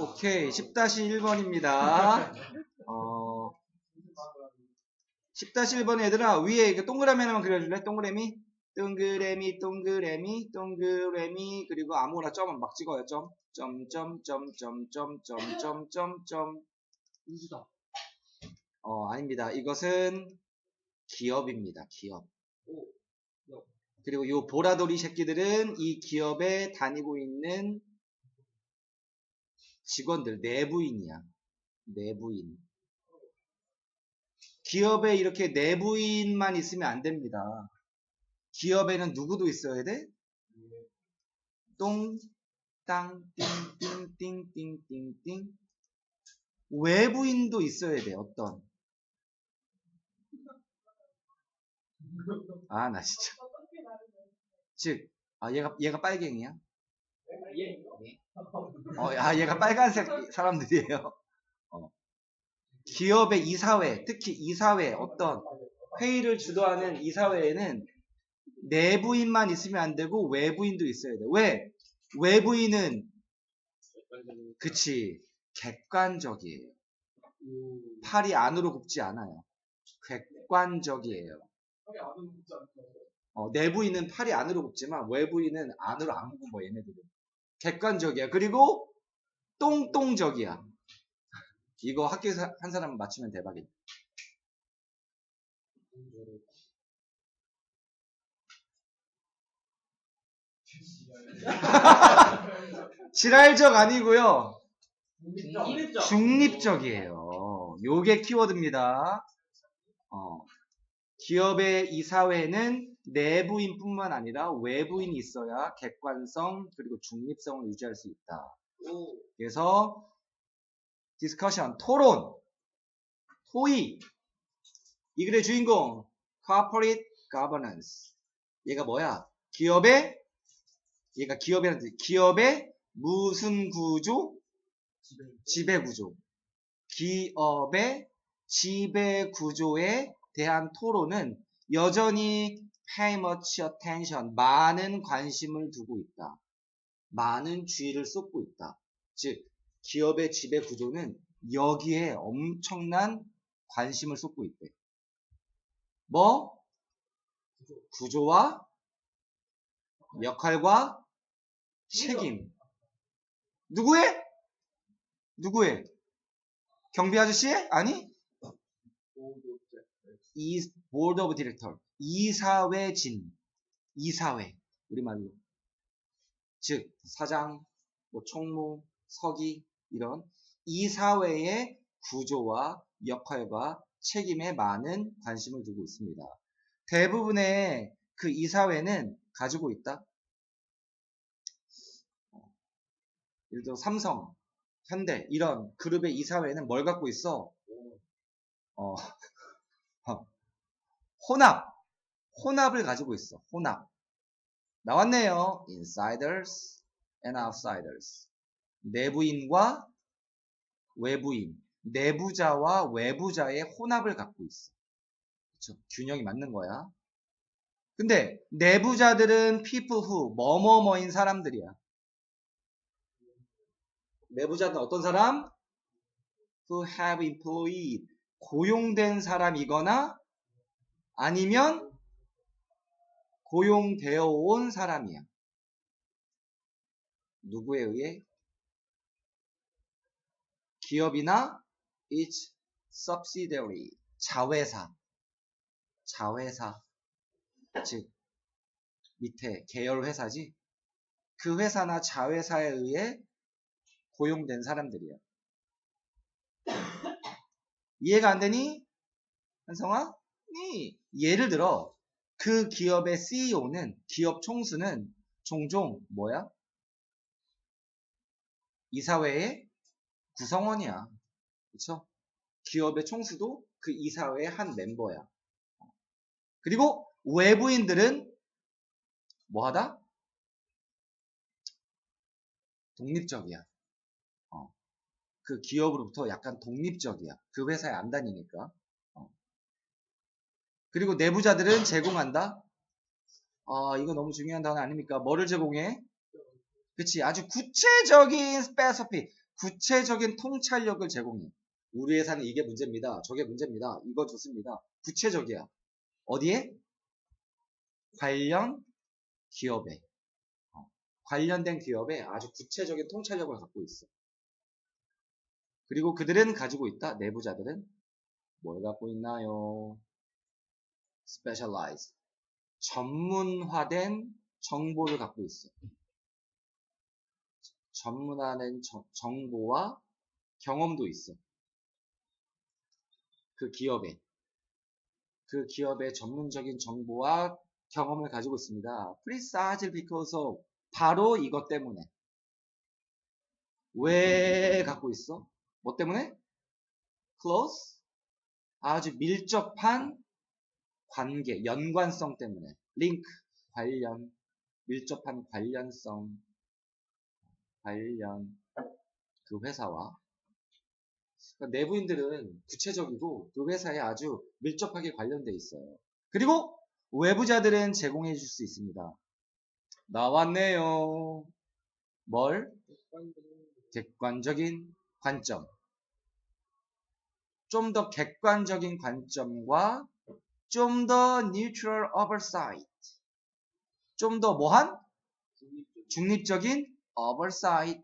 오케이 10-1번입니다. 어 10-1번 얘들아 위에 이거 동그라미 하나만 그려줄래? 동그라미 동그라미 동그라미 동그라미 그리고 아무거나 점은 막 찍어요 점. 점, 점, 점, 점, 점, 점, 점, 점, 점. 우주다. 어, 아닙니다. 이것은 기업입니다. 기업. 오. 그리고 요 보라돌이 새끼들은 이 기업에 다니고 있는 직원들, 내부인이야. 내부인. 기업에 이렇게 내부인만 있으면 안 됩니다. 기업에는 누구도 있어야 돼? 똥, 땅, 띵, 띵, 띵, 띵, 띵, 띵. 외부인도 있어야 돼, 어떤. 아, 나 진짜. 즉, 아, 얘가, 얘가 빨갱이야? 예. 어, 아, 얘가 빨간색 사람들이에요. 어. 기업의 이사회, 특히 이사회, 어떤 회의를 주도하는 이사회에는 내부인만 있으면 안 되고 외부인도 있어야 돼. 왜? 외부인은, 그치, 객관적이에요. 음. 팔이 안으로 굽지 않아요. 객관적이에요. 어, 내부인은 팔이 안으로 굽지만 외부인은 안으로 안 굽어 얘네들은. 객관적이야. 그리고 똥똥적이야. 이거 학교에서 한 사람 맞추면 대박이다. 지랄적 아니고요. 중립적. 중립적이에요. 요게 키워드입니다. 어, 기업의 이사회는 내부인뿐만 아니라 외부인이 있어야 객관성 그리고 중립성을 유지할 수 있다. 오. 그래서 디스커션 토론 토의 이 글의 주인공 corporate governance 얘가 뭐야? 기업의 얘가 기업이라는 뜻 기업의 무슨 구조? 지배 구조. 기업의 지배 구조에 대한 토론은 여전히 pay much attention, 많은 관심을 두고 있다. 많은 주의를 쏟고 있다. 즉, 기업의 지배 구조는 여기에 엄청난 관심을 쏟고 있대. 뭐? 구조와 역할과 책임. 누구의? 누구의? 경비 아저씨의? 아니? 이 보드 오브 디렉터 이사회진 이사회 우리말로 즉 사장 뭐 총무 서기 이런 이사회의 구조와 역할과 책임에 많은 관심을 두고 있습니다. 대부분의 그 이사회는 가지고 있다. 어, 예를 들어 삼성, 현대 이런 그룹의 이사회는 뭘 갖고 있어? 어, 어, 혼합, 혼합을 가지고 있어. 혼합. 나왔네요. insiders and outsiders. 내부인과 외부인, 내부자와 외부자의 혼합을 갖고 있어. 그쵸? 균형이 맞는 거야. 근데 내부자들은 people who 뭐뭐뭐인 사람들이야. 내부자는 어떤 사람? who have employed 고용된 사람이거나 아니면 고용되어 온 사람이야. 누구에 의해? 기업이나 its subsidiary 자회사 자회사 즉 밑에 계열 회사지 그 회사나 자회사에 의해 고용된 사람들이야. 이해가 안 되니? 한성아? 니 예를 들어 그 기업의 CEO는 기업 총수는 종종 뭐야? 이사회의 구성원이야. 그쵸? 기업의 총수도 그 이사회의 한 멤버야. 그리고 외부인들은 뭐 하다? 독립적이야. 어. 그 기업으로부터 약간 독립적이야. 그 회사에 안 다니니까. 어. 그리고 내부자들은 제공한다. 아, 이거 너무 중요한 단어 아닙니까? 뭐를 제공해? 그치 아주 구체적인 스페시피 구체적인 통찰력을 제공해 우리 회사는 이게 문제입니다 저게 문제입니다 이거 좋습니다 구체적이야 어디에? 관련 기업에 어, 관련된 기업에 아주 구체적인 통찰력을 갖고 있어 그리고 그들은 가지고 있다 내부자들은 뭘 갖고 있나요? Specialize 전문화된 정보를 갖고 있어. 전문화된 정- 정보와 경험도 있어. 그 기업에. 그 기업의 전문적인 정보와 경험을 가지고 있습니다. because of 바로 이것 때문에. 왜 갖고 있어? 뭐 때문에? close 아주 밀접한 관계, 연관성 때문에 링크, 관련, 밀접한 관련성, 관련 그 회사와 그러니까 내부인들은 구체적이고 그 회사에 아주 밀접하게 관련돼 있어요. 그리고 외부자들은 제공해 줄 수 있습니다. 나왔네요. 뭘? 객관적인 관점. 좀 더 객관적인 관점과 좀 더 neutral oversight. 좀 더 뭐한? 중립적인 oversight.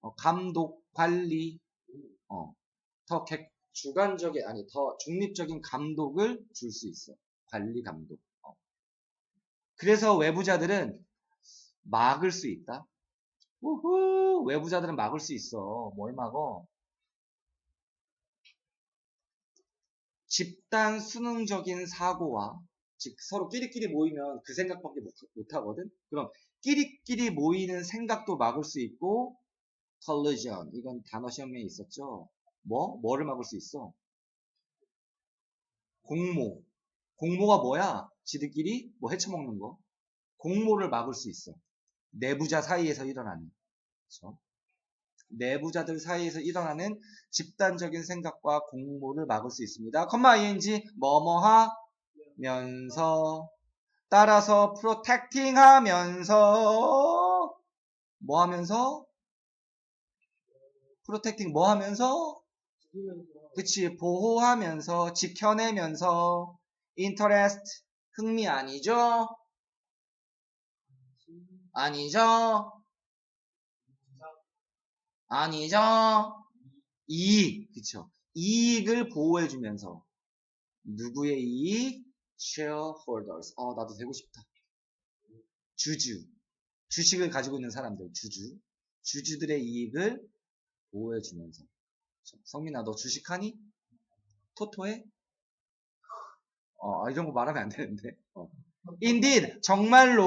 어, 감독, 관리, 어, 더 객, 주관적인, 아니, 더 중립적인 감독을 줄 수 있어. 관리 감독. 어. 그래서 외부자들은 막을 수 있다. 우후, 외부자들은 막을 수 있어. 뭘 막어? 집단 수능적인 사고와, 즉, 서로 끼리끼리 모이면 그 생각밖에 못, 못 하거든? 그럼, 끼리끼리 모이는 생각도 막을 수 있고, collision. 이건 단어 시험에 있었죠? 뭐? 뭐를 막을 수 있어? 공모. 공모가 뭐야? 지들끼리 뭐 헤쳐먹는 거. 공모를 막을 수 있어. 내부자 사이에서 일어나는. 그쵸? 내부자들 사이에서 일어나는 집단적인 생각과 공모를 막을 수 있습니다. 컴마 ing 뭐뭐 하면서 따라서 프로텍팅 하면서 뭐 하면서 프로텍팅 뭐 하면서 그치 보호하면서 지켜내면서 인터레스트 흥미 아니죠? 아니죠? 아니죠? 이익 그쵸 이익을 보호해주면서 누구의 이익? shareholders 어 나도 되고 싶다 주주 주식을 가지고 있는 사람들 주주 주주들의 이익을 보호해주면서 성민아 너 주식하니? 토토해? 어 아, 이런 거 말하면 안 되는데 어. indeed 정말로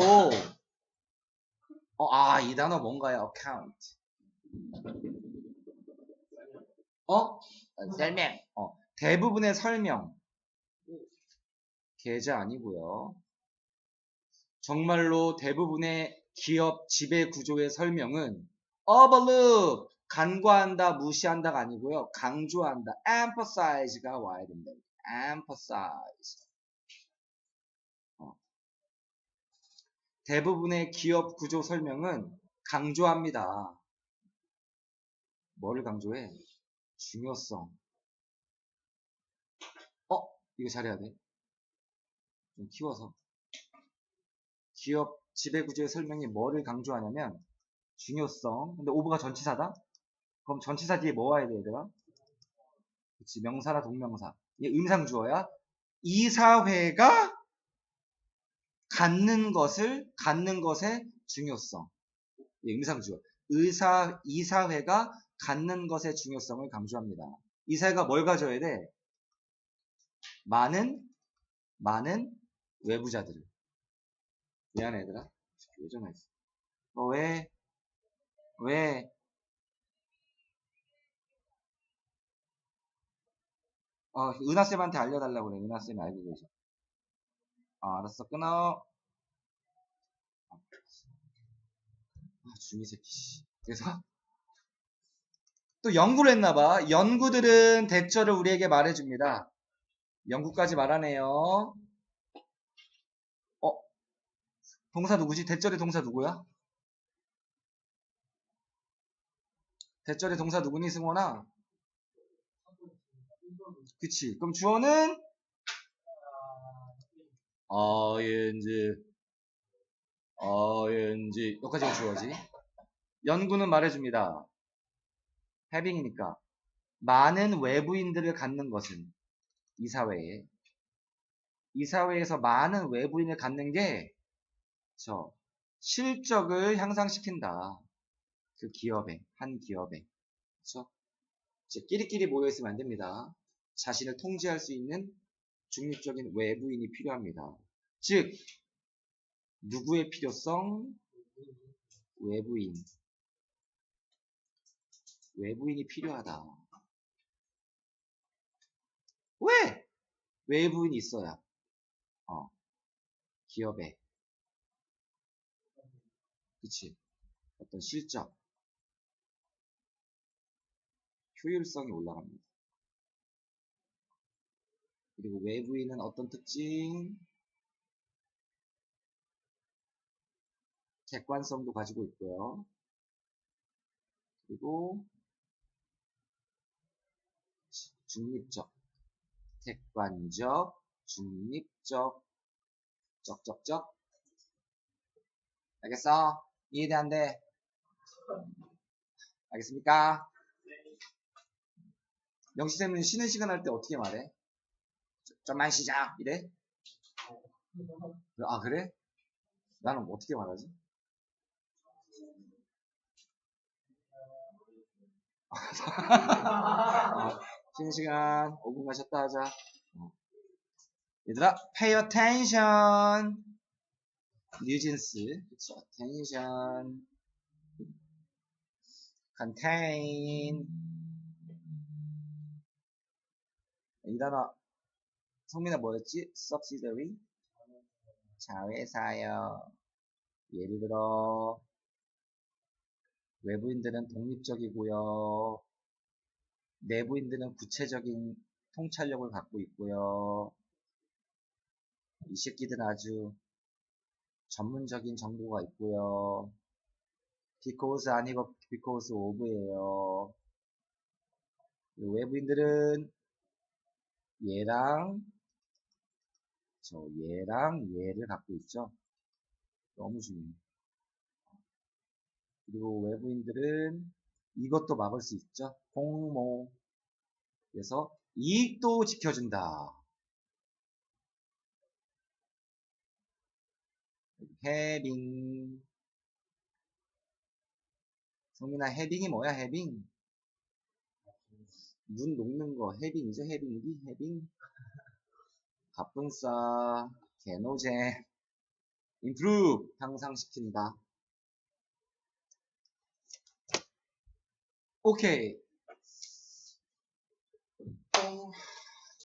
어, 아, 이 단어 뭔가요? account. 어? 설명. 어, 대부분의 설명. 계좌 아니고요. 정말로 대부분의 기업 지배 구조의 설명은 overlook, 간과한다, 무시한다가 아니고요. 강조한다, emphasize가 와야 된다. emphasize. 어. 대부분의 기업 구조 설명은 강조합니다. 뭐를 강조해? 중요성. 어? 이거 잘해야 돼. 좀 키워서. 기업 지배구조의 설명이 뭐를 강조하냐면 중요성. 근데 오브가 전치사다? 그럼 전치사 뒤에 뭐 와야 돼 얘들아? 그치 명사나 동명사. 이게 음상주어야. 이 사회가 갖는 것을 갖는 것의 중요성. 예, 임상주어. 의사 이 사회가 갖는 것의 중요성을 강조합니다. 이 사회가 뭘 가져야 돼? 많은 많은 외부자들을. 미안해 얘들아. 왜 전화했어? 어, 왜? 왜? 어, 은하쌤한테 알려달라고 그래. 은하쌤이 알고 계셔. 아, 알았어. 끊어. 아, 중이 새끼, 씨. 그래서, 또 연구를 했나봐. 연구들은 대처를 우리에게 말해줍니다. 영구까지 말하네요. 어? 동사 누구지? 대절의 동사 누구야? 대절의 동사 누구니, 승원아? 그치. 그럼 주어는? 어인지, 어인지. 여기까지가 주어지. 연구는 말해줍니다. Having이니까. 많은 외부인들을 갖는 것은 이 사회에 이 사회에서 많은 외부인을 갖는 게 저 실적을 향상시킨다. 그 기업에 한 기업에 그렇죠? 이제 끼리끼리 모여 있으면 안 됩니다. 자신을 통제할 수 있는 중립적인 외부인이 필요합니다. 즉 누구의 필요성? 외부인. 외부인이 필요하다. 왜? 외부인이 있어야. 어. 기업에. 그치. 어떤 실적. 효율성이 올라갑니다. 그리고 외부인은 어떤 특징? 객관성도 가지고 있고요. 그리고 중립적, 객관적, 중립적, 쩍쩍쩍. 알겠어? 이해돼 안 돼? 알겠습니까? 영시쌤은 쉬는 시간 할 때 어떻게 말해? 좀만 쉬자 이래? 아 그래? 나는 어떻게 말하지? 어, 쉬는 시간 5분간 쉬었다 하자. 어. 얘들아, pay attention. 뉴진스, 그쵸? attention. contain. 이 단어, 성민아 뭐였지? subsidiary? 자회사요. 예를 들어, 외부인들은 독립적이고요. 내부인들은 구체적인 통찰력을 갖고 있고요. 이 새끼들은 아주 전문적인 정보가 있고요. because 아니고 because of예요. 외부인들은 얘랑 저 얘랑 얘를 갖고 있죠. 너무 중요해요. 그리고 외부인들은 이것도 막을 수 있죠. 공모. 그래서 이익도 지켜준다. 해빙. 성민아, 해빙이 뭐야, 해빙? 눈 녹는 거, 해빙이죠, 해빙기, 해빙. 갑분싸, 개노제, improve, 향상시킨다. 오케이. 어,